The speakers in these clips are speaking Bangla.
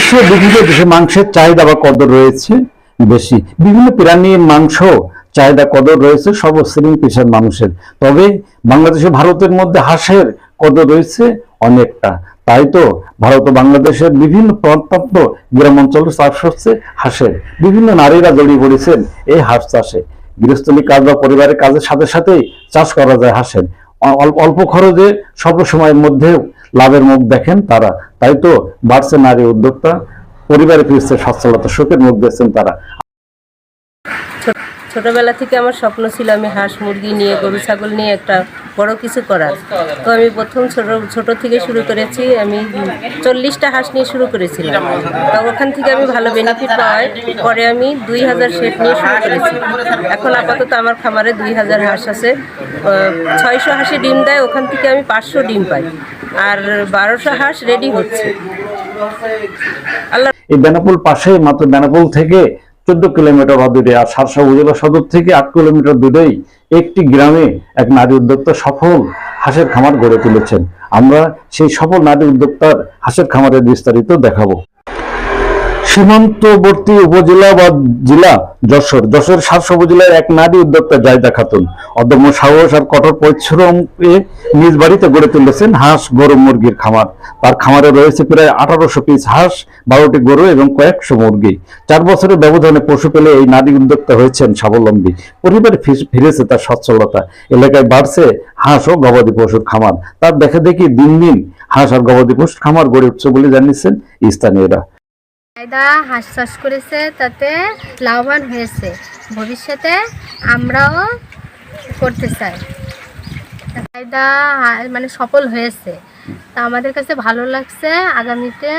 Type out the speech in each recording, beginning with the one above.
বিশ্বে বিভিন্ন দেশে মাংসের চাহিদা বা কদর রয়েছে বেশি। বিভিন্ন প্রাণীর মাংস চাহিদা, কদর রয়েছে সব শ্রেণি পেশার মানুষের। তবে বাংলাদেশে ভারতের মধ্যে হাঁসের কদর রয়েছে অনেকটা। তাই তো ভারত ও বাংলাদেশের বিভিন্ন প্রত্যন্ত গ্রাম অঞ্চলে চাষ হচ্ছে হাঁসের। বিভিন্ন নারীরা জড়িয়ে পড়েছেন এই হাঁস চাষে। গৃহস্থলী কাজ বা পরিবারের কাজের সাথে সাথেই চাষ করা যায় হাঁসের। অল্প খরচে স্বল্প সময়ের মধ্যেও লাভের মুখ দেখেন তারা। তাই তো বাড়ছে নারী উদ্যোক্তা, পরিবারে ফিরছে সচ্ছলতা শোকের মুখ দেখছেন তারা। ছোটবেলা থেকে আমার স্বপ্ন ছিল আমি হাঁস, মুরগি নিয়ে, গরু, ছাগল নিয়ে একটা বড় কিছু করার। তো আমি প্রথম ছোট ছোট থেকে শুরু করেছি, আমি চল্লিশটা হাঁস নিয়ে শুরু করেছিলাম। তো ওখান থেকে আমি ভালো বেনিফিট পাওয়ায় পরে আমি দুই হাজার শেড নিয়ে শুরু করেছি। এখন আপাতত আমার খামারে দুই হাজার হাঁস আছে। ছয়শো হাঁসে ডিম দেয়, ওখান থেকে আমি পাঁচশো ডিম পাই। আর বারোশো হাঁস রেডি হচ্ছে। এই বেনাপুল পাশে মাত্র বেনাপুল থেকে চোদ্দ কিলোমিটার দূরে আর সারসা উপজেলা সদর থেকে আট কিলোমিটার দূরেই একটি গ্রামে এক নারী উদ্যোক্তা সফল হাঁসের খামার গড়ে তুলেছেন। আমরা সেই সফল নারী উদ্যোক্তার হাঁসের খামারের বিস্তারিত দেখাবো। সীমান্তবর্তী উপজেলা বা জেলা যশোর। যশোর সাতশো উপজেলার এক নারী উদ্যোক্তা জায়দা খাতুন। অদম্য সাহস আর কঠোর পরিশ্রম নিজ বাড়িতে গড়ে তুলেছেন হাঁস, গরু, মুরগির খামার। তার খামারে রয়েছে প্রায় আঠারোশো পিস হাঁস, বারোটি গরু এবং কয়েকশো মুরগি। চার বছরের ব্যবধানে পশু পেলে এই নারী উদ্যোক্তা হয়েছেন স্বাবলম্বী। পরিবারে ফিরেছে তার সচ্ছলতা। এলাকায় বাড়ছে হাঁস ও গবাদি পশুর খামার। তার দেখা দেখি দিন দিন হাঁস আর গবাদি পশুর খামার গড়ে উঠছে বলে জানিয়েছেন স্থানীয়রা। ফায়দা হাঁস চাষ করেছে তাতে লাভবান হয়েছে। ভবিষ্যতে আমরাও করতে চাই। ফায়দা মানে সফল হয়েছে। তা আমাদের কাছে ভালো লাগছে আগামীতে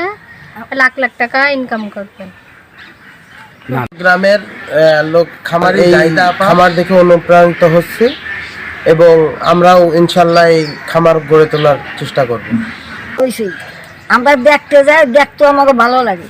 লাখ লাখ টাকা ইনকাম করবেন। গ্রামের লোক খামার খামার দেখে অনুপ্রাণিত হচ্ছে এবং আমরাও ইনশাল্লাহ এই খামার গড়ে তোলার চেষ্টা করব। আমরা দেখতে যাই দেখতেও আমাকে ভালো লাগে।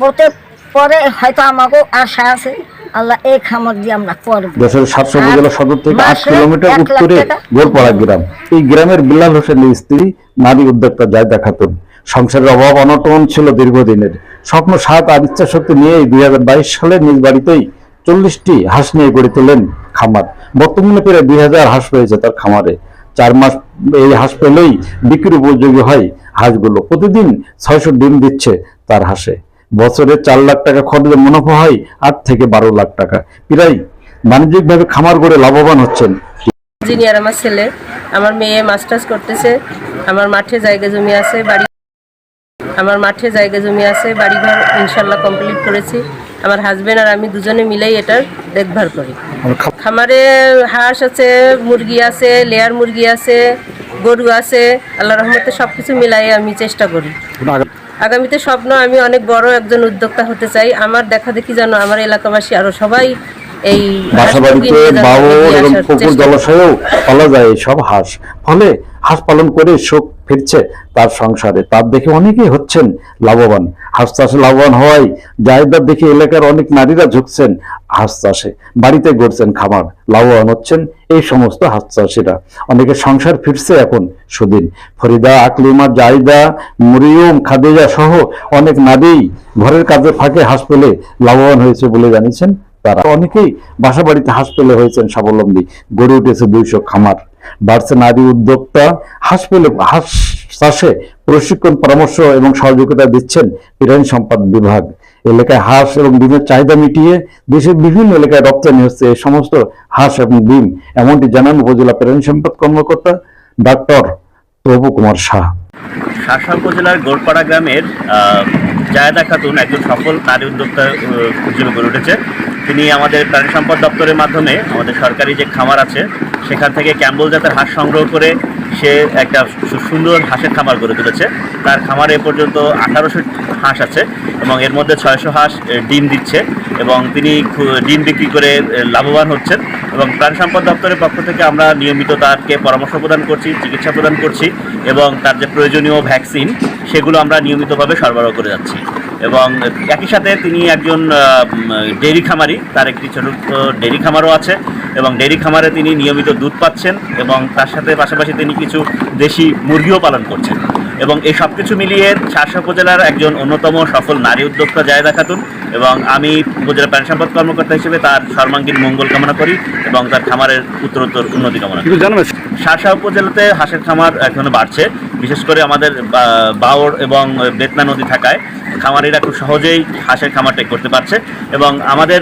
পরে পরে হয়তো আমাকে আশা আছে আল্লাহ এই খামার দিয়ে আমরা করব। দেশের সাতশো উপজেলা সদর থেকে আট কিলোমিটার উত্তরে টাকা। গোলপাড়া গ্রাম। এই গ্রামের বিলাল হোসেনের স্ত্রী নারী উদ্যোক্তা জায়দা খাতুন সংসারের অভাব অনটন ছিল দীর্ঘদিনের। স্বপ্ন সাত আর ইচ্ছা শক্তি নিয়ে দুই হাজার বাইশ সালে নিজ বাড়িতেই চল্লিশটি হাঁস নিয়ে গড়ে তোলেন খামার। বর্তমানে প্রায় দুই হাজার হাঁস রয়েছে তার খামারে। চার মাস এই হাঁস পেলেই বিক্রি উপযোগী হয় হাঁসগুলো। প্রতিদিন ছয়শো ডিম দিচ্ছে তার হাঁসে। বছরে চার লাখ টাকা খরচে মুনাফা হয় আট থেকে বারো লাখ টাকা। প্রায় বাণিজ্যিকভাবে খামার করে লাভবান হচ্ছেন। ইঞ্জিনিয়ার আমার ছেলে আমার মেয়ে মাস্টার্স করতেছে আমার মাঠে জায়গা জমি আছে বাড়ি আমার মাঠে জায়গা জমি আছে বাড়িঘর ইনশাল্লাহ কমপ্লিট করেছি। আমার হাজবেন্ড আর আমি দুজনে মিলেই এটার দেখভাল করি। খামারে হাঁস আছে মুরগি আছে লেয়ার মুরগি আছে গরু আছে আল্লাহ রহমতে সব কিছু মিলাই আমি চেষ্টা করি। আগামীতে স্বপ্ন আমি অনেক বড় একজন উদ্যোক্তা হতে চাই। আমার দেখা দেখি যেন আমার এলাকাবাসী আরও সবাই এই বাসাবাড়িতে এবং পুকুর জলাশয়েও পালা যায় সব হাঁস। ফলে হাঁস পালন করে সুখ ফিরছে তার সংসারে। তার দেখে অনেকেই হচ্ছেন লাভবান। হাঁস চাষে লাভবান হওয়ায় জায়দার দেখে এলাকার অনেক নারীরা ঝুঁকছেন হাঁস চাষে। বাড়িতে গড়ছেন খামার। লাভবান হচ্ছেন এই সমস্ত হাঁস চাষিরা। অনেকে সংসার ফিরছে এখন সুদিন। ফরিদা আকলিমা জায়দা মরিয়ম খাদিজা সহ অনেক নারী ঘরের কাজে ফাঁকে হাঁস পেলে লাভবান হয়েছে বলে জানিয়েছেন তারা। অনেকেই বাসা বাড়িতে হাঁস পেলে হয়েছেন স্বাবলম্বী। গড়ে উঠেছে দুইশো খামার। বাড়ছে নারী উদ্যোক্তা। হাঁস পেলে হাঁস চাষে প্রশিক্ষণ, পরামর্শ এবং সহযোগিতা দিচ্ছেন প্রাণী সম্পদ বিভাগ। এলাকায় হাঁস এবং ডিমের চাহিদা মিটিয়ে দেশের বিভিন্ন এলাকায় রপ্তানি হচ্ছে এই সমস্ত হাঁস এবং ডিম। এমনটি জানান উপজেলা প্রাণী সম্পদ কর্মকর্তা ডাক্তার প্রভু কুমার শাহ। শাসা উপজেলার গোড়পাড়া গ্রামের জায়দা খাতুন একজন সফল নারী উদ্যোক্তা হিসেবে গড়ে উঠেছে। তিনি আমাদের প্রাণী সম্পদ দপ্তরের মাধ্যমে আমাদের সরকারি যে খামার আছে, সেখান থেকে ক্যাম্বল জাতের হাঁস সংগ্রহ করে সে একটা সুন্দর হাঁসের খামার গড়ে তুলেছে। তার খামারে এ পর্যন্ত আঠারোশো হাঁস আছে এবং এর মধ্যে ছয়শো হাঁস ডিম দিচ্ছে এবং তিনি ডিম বিক্রি করে লাভবান হচ্ছেন এবং প্রাণ সম্পদ দপ্তরের পক্ষ থেকে আমরা নিয়মিত তারকে পরামর্শ প্রদান করছি, চিকিৎসা প্রদান করছি এবং তার যে প্রয়োজনীয় ভ্যাকসিন, সেগুলো আমরা নিয়মিতভাবে সরবরাহ করে যাচ্ছি। এবং একই সাথে তিনি একজন ডেইরি খামারি, তার একটি ছোট ডেইরি খামারও আছে এবং ডেইরি খামারে তিনি নিয়মিত দুধ পাচ্ছেন এবং তার সাথে পাশাপাশি তিনি কিছু দেশি মুরগিও পালন করছেন। এবং এই সব কিছু মিলিয়ে শাসা উপজেলার একজন অন্যতম সফল নারী উদ্যোক্তা জায়দা খাতুন এবং আমি উপজেলা প্রাণী সম্পদ কর্মকর্তা হিসেবে তার সর্বাঙ্গীন মঙ্গল কামনা করি এবং তার খামারের উত্তরোত্তর উন্নতি কামনা করি। শাসা উপজেলাতে হাঁসের খামার এখনও বাড়ছে। বিশেষ করে আমাদের বাওড় এবং বেতনা নদী থাকায় খামারিরা খুব সহজেই হাঁসের খামারটা করতে পারছে এবং আমাদের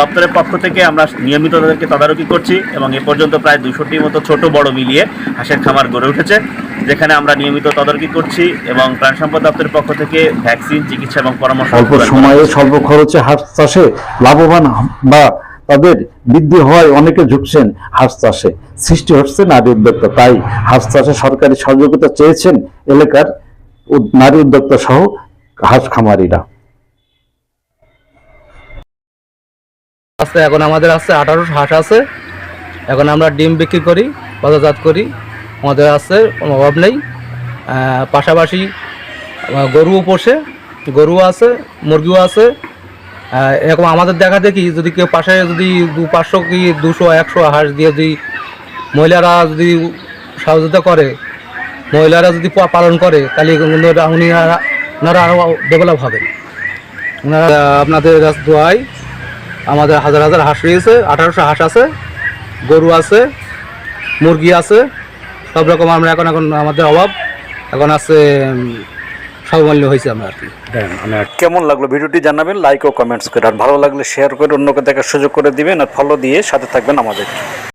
দপ্তরের পক্ষ থেকে আমরা নিয়মিত তাদেরকে তদারকি করছি এবং এ পর্যন্ত প্রায় দুশোটি মতো ছোট বড় মিলিয়ে হাঁসের খামার গড়ে উঠেছে যেখানে আমরা নিয়মিত তদারকি করছি এবং প্রাণ সম্পদ দপ্তরের পক্ষ থেকে ভ্যাকসিন চিকিৎসা এবং পরামর্শ অল্প সময়ে স্বল্প খরচে হাঁস চাষে লাভবান বা তাদের বৃদ্ধি হওয়ায় অনেকে ঝুঁকছেন, হাঁস চাষে সৃষ্টি হচ্ছে নারী উদ্যোক্তা। তাই হাঁস চাষে সরকারি সহযোগিতা চেয়েছেন এলাকার নারী উদ্যোক্তা সহ হাঁস খামারিরা। আছে, এখন আমাদের আছে আঠারোশো হাঁস আছে। এখন আমরা ডিম বিক্রি করি, বাজারজাত করি। আমাদের আছে কোনো অভাব নেই। পাশাপাশি গরুও পোষে, গরুও আছে, মুরগিও আছে। এরকম আমাদের দেখা দেখি যদি কেউ পাশে যদি দু পাঁচশো কি দুশো, একশো হাঁস দিয়ে যদি মহিলারা যদি সহযোগিতা করে, মহিলারা যদি পালন করে, তাহলে উনি ওনারা আরও ডেভেলপ হবেন। ওনারা আপনাদের দোয়ায় আমাদের হাজার হাজার হাঁস রয়েছে, আঠারোশো হাঁস আছে, গরু আছে, মুরগি আছে, সব রকম আমরা এখন এখন আমাদের অভাব। এখন আছে সমমূল্য হয়েছে আমরা আর কি। কেমন লাগল ভিডিওটি জানাবেন লাইক ও কমেন্টস করে। আর ভালো লাগলে শেয়ার করে অন্যকে দেখার সুযোগ করে দিবেন আর ফলো দিয়ে সাথে থাকবেন আমাদের।